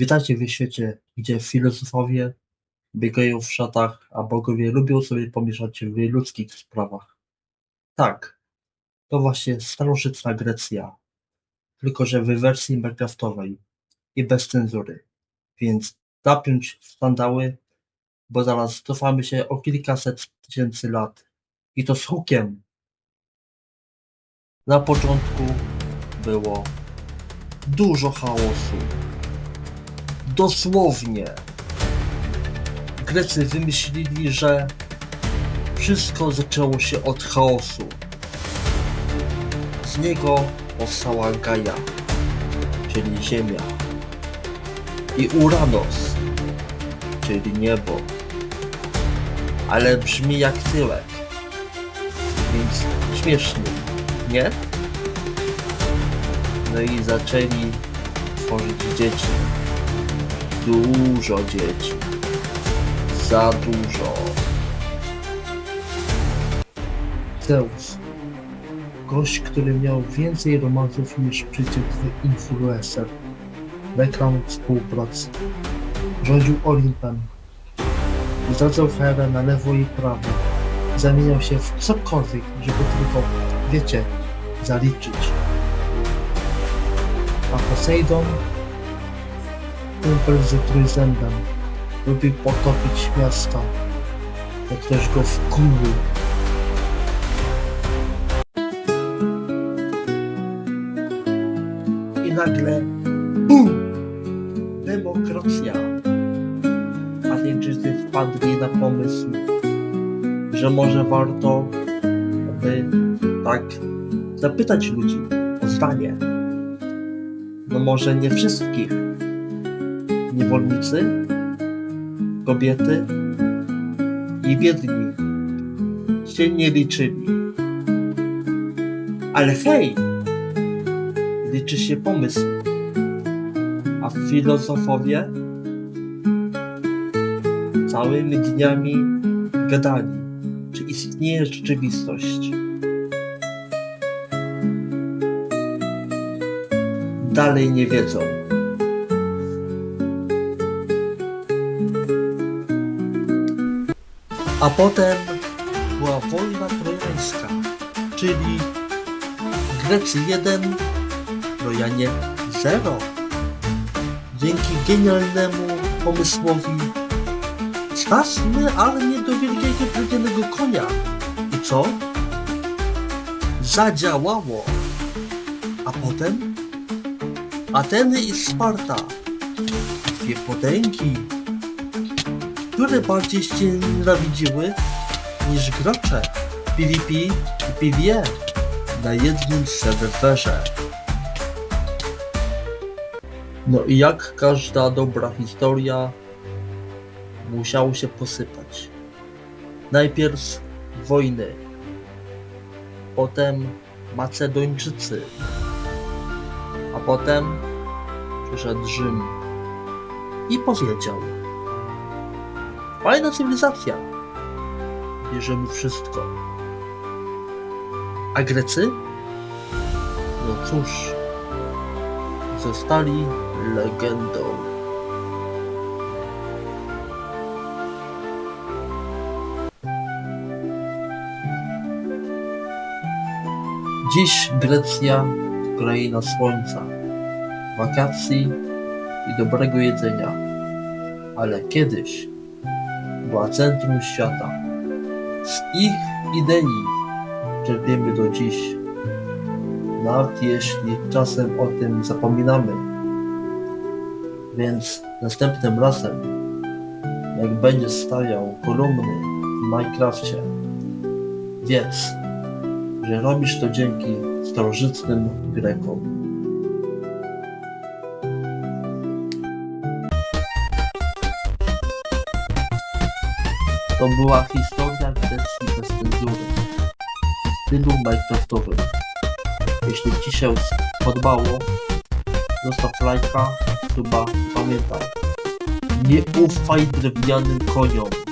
Witajcie w świecie, gdzie filozofowie biegają w szatach, a bogowie lubią sobie pomieszać w ludzkich sprawach. Tak, to właśnie starożytna Grecja, tylko że w wersji minecraftowej i bez cenzury. Więc napiąć sandały, bo zaraz cofamy się o kilkaset tysięcy lat. I to z hukiem. Na początku było dużo chaosu. Dosłownie. Grecy wymyślili, że wszystko zaczęło się od chaosu. Z niego powstała Gaia, czyli Ziemia. I Uranos, czyli niebo. Ale brzmi jak tyłek. Więc śmieszny, nie? No i zaczęli tworzyć dzieci. Dużo dzieci. Za dużo. Zeus. Gość, który miał więcej romansów niż przeciętny influencer. Reklam współpracy. Rządził Olimpem. Zdradzał Herę na lewo i prawo. Zamieniał się w cokolwiek, żeby tylko, wiecie, zaliczyć. A Poseidon kumpel z trójzębem. Lubił potopić miasta, jak ktoś go wkurzył. I nagle BUM! Demokracja. Ateńczycy wpadli na pomysł, że może warto by tak zapytać ludzi o zdanie. No może nie wszystkich, niewolnicy, kobiety i biedni się nie liczyli. Ale hej, liczy się pomysł, a filozofowie całymi dniami gadali, czy istnieje rzeczywistość. Dalej nie wiedzą. A potem była wojna trojańska, czyli Grecy 1, Trojanie 0. Dzięki genialnemu pomysłowi stawmy armię do wielkiego drewnianego konia. I co? Zadziałało. A potem Ateny i Sparta. Dwie potęgi które bardziej się nienawidziły niż gracze PvP i PvE na jednym serwerze. No i jak każda dobra historia musiało się posypać. Najpierw wojny, potem Macedończycy, a potem przyszedł Rzym i powiedział Fajna cywilizacja. Bierzemy wszystko. A Grecy? No cóż, zostali legendą. Dziś Grecja kraina słońca, wakacji i dobrego jedzenia. Ale kiedyś była centrum świata. Z ich idei czerpiemy do dziś, nawet jeśli czasem o tym zapominamy. Więc następnym razem, jak będziesz stawiał kolumny w Minecrafcie, wiedz, że robisz to dzięki starożytnym Grekom. To była historia Grecji bez cenzury, stylu Minecraftowym. Jeśli Ci się podobało, zostaw lajka, i pamiętaj, nie ufaj drewnianym koniom.